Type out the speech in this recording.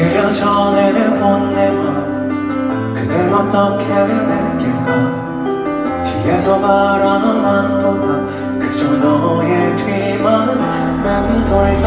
지려져 내려본 내맘 그댄 어떻게 느낄까? 뒤에서 바라만 보다 그저 너의 뒤만 맴돌다.